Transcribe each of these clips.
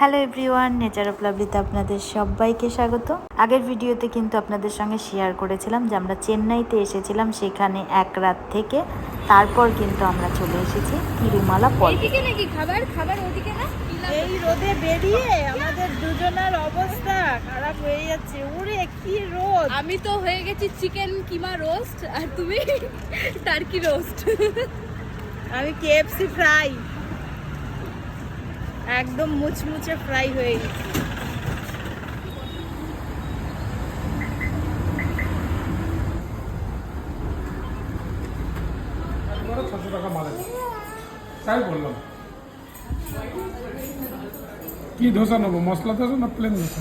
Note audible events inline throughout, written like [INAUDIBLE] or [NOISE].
Hello everyone nature of লাভলিতে আপনাদের সবাইকে স্বাগত। আগের ভিডিওতে কিন্তু আপনাদের সঙ্গে শেয়ার করেছিলাম যে আমরা চেন্নাইতে এসেছিলাম সেখানে এক রাত থেকে। তারপর কিন্তু আমরা চলে এসেছি তিরুমালা পল এইদিকে নাকি খাবার? খাবার ওদিকে না? এই রোদে বেরিয়ে আমাদের দুজনের অবস্থা খারাপ হয়ে যাচ্ছে। উড়ে কি রোদ! আমি তো হয়ে গেছি চিকেন কিমা রোস্ট আর তুমি টার্কি রোস্ট। আমি কেএফসি ফ্রাই। একদম মুচমুচে ফ্রাই হয়ে গেছে। ছশো টাকা মারে তাই বললাম। কি ধোসা নেব মশলা ধোসা না প্লেন ধোসা?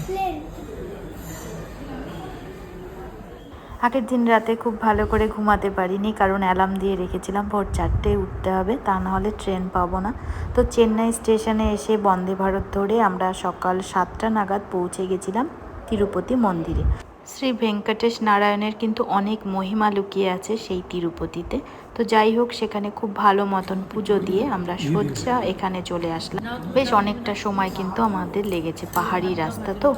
আগের দিন রাতে খুব ভালো করে ঘুমাতে পারিনি, কারণ অ্যালার্ম দিয়ে রেখেছিলাম ভোর চারটেয় উঠতে হবে, তা নাহলে ট্রেন পাবো না। তো চেন্নাই স্টেশনে এসে বন্দে ভারত ধরে আমরা সকাল সাতটা নাগাদ পৌঁছে গেছিলাম তিরুপতি মন্দিরে। শ্রী ভেঙ্কটেশ নারায়ণের কিন্তু অনেক মহিমা লুকিয়ে আছে সেই তিরুপতিতে। তো যাই হোক, সেখানে খুব ভালো মতন পুজো দিয়ে আমরা সোজা এখানে চলে আসলাম। বেশ অনেকটা সময় কিন্তু আমাদের লেগেছে পাহাড়ি রাস্তা তো।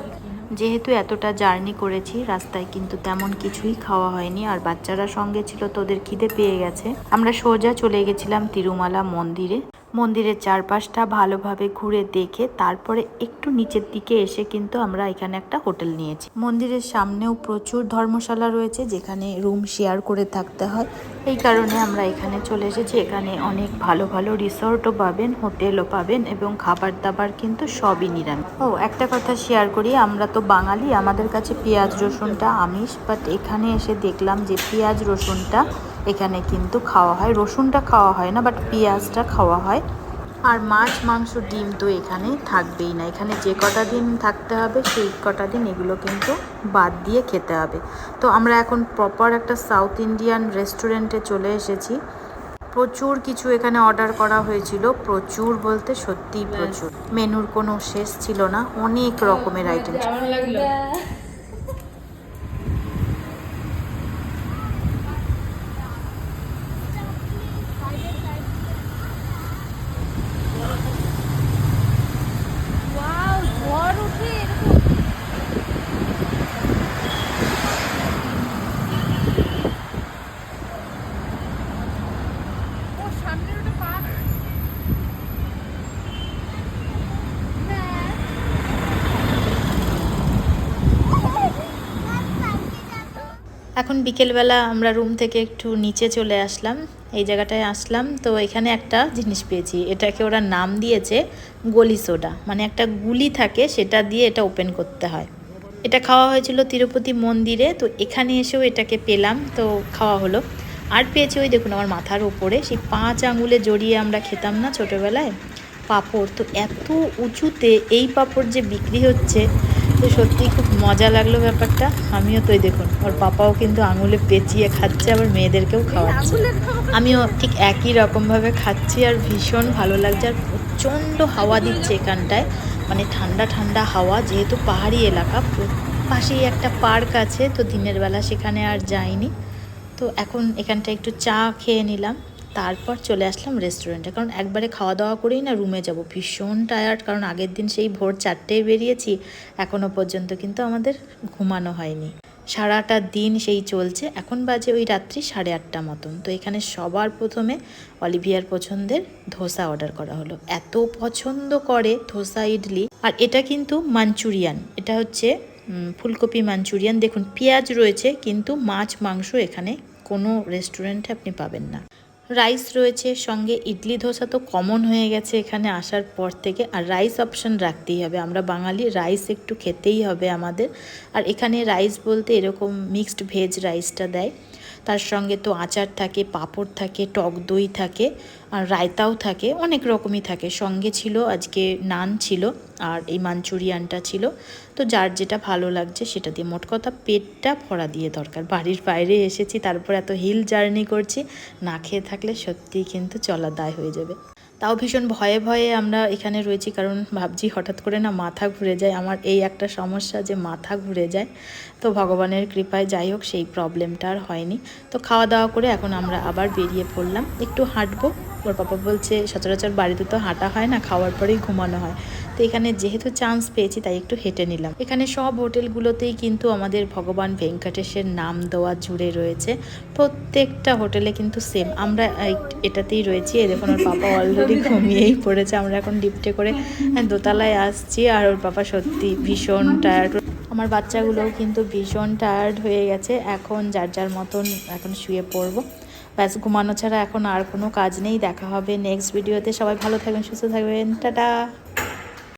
যেহেতু এতটা জার্নি করেছি, রাস্তায় কিন্তু তেমন কিছুই খাওয়া হয়নি আর বাচ্চারা সঙ্গে ছিল তোদের খিদে পেয়ে গেছে। আমরা সোজা চলে গেছিলাম তিরুমালা মন্দিরে। মন্দিরের চারপাশটা ভালোভাবে ঘুরে দেখে তারপরে একটু নিচের দিকে এসে কিন্তু আমরা এখানে একটা হোটেল নিয়েছি। মন্দিরের সামনেও প্রচুর ধর্মশালা রয়েছে যেখানে রুম শেয়ার করে থাকতে হয়। এই কারণে আমরা এখানে চলে এসেছি। এখানে অনেক ভালো ভালো রিসর্টও পাবেন, হোটেলও পাবেন এবং খাবার দাবার কিন্তু সবই নিরামিষ। ও, একটা কথা শেয়ার করি, আমরা তো বাঙালি, আমাদের কাছে পেঁয়াজ রসুনটা আমিষ বাট এখানে এসে দেখলাম যে পেঁয়াজ রসুনটা এখানে কিন্তু খাওয়া হয়। রসুনটা খাওয়া হয় না বাট পেঁয়াজটা খাওয়া হয়। আর মাছ মাংস ডিম তো এখানে থাকবেই না। এখানে যে কটা দিন থাকতে হবে সেই কটা দিন এগুলো কিন্তু বাদ দিয়ে খেতে হবে। তো আমরা এখন প্রপার একটা সাউথ ইন্ডিয়ান রেস্টুরেন্টে চলে এসেছি। প্রচুর কিছু এখানে অর্ডার করা হয়েছিল। প্রচুর বলতে সত্যিই প্রচুর। মেনুর কোনো শেষ ছিল না। অনেক রকমের আইটেম লাগল ওয়াও ঝড় উঠে এরকম ও সামনের ওটা পার্ক হ্যাঁ এখন বিকেলবেলা আমরা রুম থেকে একটু নিচে চলে আসলাম, এই জায়গাটায় আসলাম। তো এখানে একটা জিনিস পেয়েছি, এটাকে ওরা নাম দিয়েছে গলি সোডা। মানে একটা গুলি থাকে, সেটা দিয়ে এটা ওপেন করতে হয়। এটা খাওয়া হয়েছিল তিরুপতি মন্দিরে, তো এখানে এসেও এটাকে পেলাম, তো খাওয়া হলো। আর পেয়েছি ওই দেখুন আমার মাথার ওপরে, সেই পাঁচ আঙুলে জড়িয়ে আমরা খেতাম না ছোটোবেলায়? পাঁপড়। তো এত উঁচুতে এই পাঁপড় যে বিক্রি হচ্ছে তো সত্যি খুব মজা লাগল ব্যাপারটা। আমিও তো দেখুন, ওর পাপাও কিন্তু আঙুলে পেঁচিয়ে খাচ্ছে, আবার মেয়েদেরকেও খাওয়াচ্ছে। আমিও ঠিক একই রকমভাবে খাচ্ছি আর ভীষণ ভালো লাগছে আর প্রচণ্ড হাওয়া দিচ্ছে এখানটায়। মানে ঠান্ডা ঠান্ডা হাওয়া, যেহেতু পাহাড়ি এলাকা, পাশেই একটা পার্ক আছে, তো দিনের বেলা সেখানে আর যাইনি। তো এখন এখানটা একটু চা খেয়ে নিলাম। তারপর চলে আসলাম রেস্টুরেন্টে কারণ একবারে খাওয়া দাওয়া করেই না রুমে যাব। ভীষণ টায়ার্ড কারণ আগের দিন সেই ভোর চারটেয় বেরিয়েছি। এখনও পর্যন্ত কিন্তু আমাদের ঘুমানো হয়নি। সারাটা দিন সেই চলছে। এখন বাজে ওই রাত্রি সাড়ে আটটা মতন। তো এখানে সবার প্রথমে অলিভিয়ার পছন্দের ধোসা অর্ডার করা হলো। এত পছন্দ করে ধোসা ইডলি। আর এটা কিন্তু মাঞ্চুরিয়ান। এটা হচ্ছে ফুলকপি মাঞ্চুরিয়ান। দেখুন, পেঁয়াজ রয়েছে, কিন্তু মাছ, মাংস এখানে কোনো রেস্টুরেন্টে আপনি পাবেন না। রাইস রয়েছে, সঙ্গে ইডলি ধোসা তো কমন হয়ে গেছে এখানে আসার পর থেকে। আর রাইস অপশন রাখতেই হবে। আমরা বাঙালি রাইস একটু খেতেই হবে আমাদের। আর এখানে রাইস বলতে এরকম মিক্সড ভেজ রাইসটা দেয়। তার সঙ্গে তো আচার থাকে, পাঁপড় থাকে, টক দই থাকে, আর রায়তাও থাকে, অনেক রকমই থাকে। সঙ্গে ছিল আজকে নান ছিল আর এই মাঞ্চুরিয়ানটা ছিল। তো যার যেটা ভালো লাগছে সেটা দিয়ে মোট কথা পেটটা ভরা দিয়ে দরকার। বাড়ির বাইরে এসেছি, তারপর এত হিল জার্নি করছি, না খেয়ে থাকলে সত্যিই কিন্তু চলা দায় হয়ে যাবে। তাও ভীষণ ভয়ে ভয়ে আমরা এখানে রয়েছি, কারণ ভাবছি হঠাৎ করে না মাথা ঘুরে যায়। আমার এই একটা সমস্যা যে মাথা ঘুরে যায়, তো ভগবানের কৃপায় যাই হোক সেই প্রবলেমটা আর হয়নি। তো খাওয়া দাওয়া করে এখন আমরা আবার বেরিয়ে পড়লাম। একটু হাঁটবো, ওর পাপা বলছে, সচরাচর বাড়িতে তো হাঁটা হয় না, খাওয়ার পরেই ঘুমানো হয়। তো এখানে যেহেতু চান্স পেয়েছি তাই একটু হেঁটে নিলাম। এখানে সব হোটেলগুলোতেই কিন্তু আমাদের ভগবান ভেঙ্কটেশের নাম দেওয়া জুড়ে রয়েছে। প্রত্যেকটা হোটেলে কিন্তু সেম আমরা এটাতেই রয়েছি। এই দেখুন ওর পাপা অলরেডি [LAUGHS] ঘুমিয়েই পড়েছে। আমরা এখন লিফটে করে দোতলায় আসছি আর ওর পাপা সত্যি ভীষণ টায়ার্ড আমার বাচ্চাগুলোও কিন্তু ভীষণ টায়ার্ড হয়ে গেছে। এখন যার যার মতন এখন শুয়ে পড়ব। ব্যাস ঘুমানো ছাড়া এখন আর কোনো কাজ নেই। দেখা হবে নেক্সট ভিডিওতে সবাই ভালো থাকবেন সুস্থ থাকবেন। টাটা!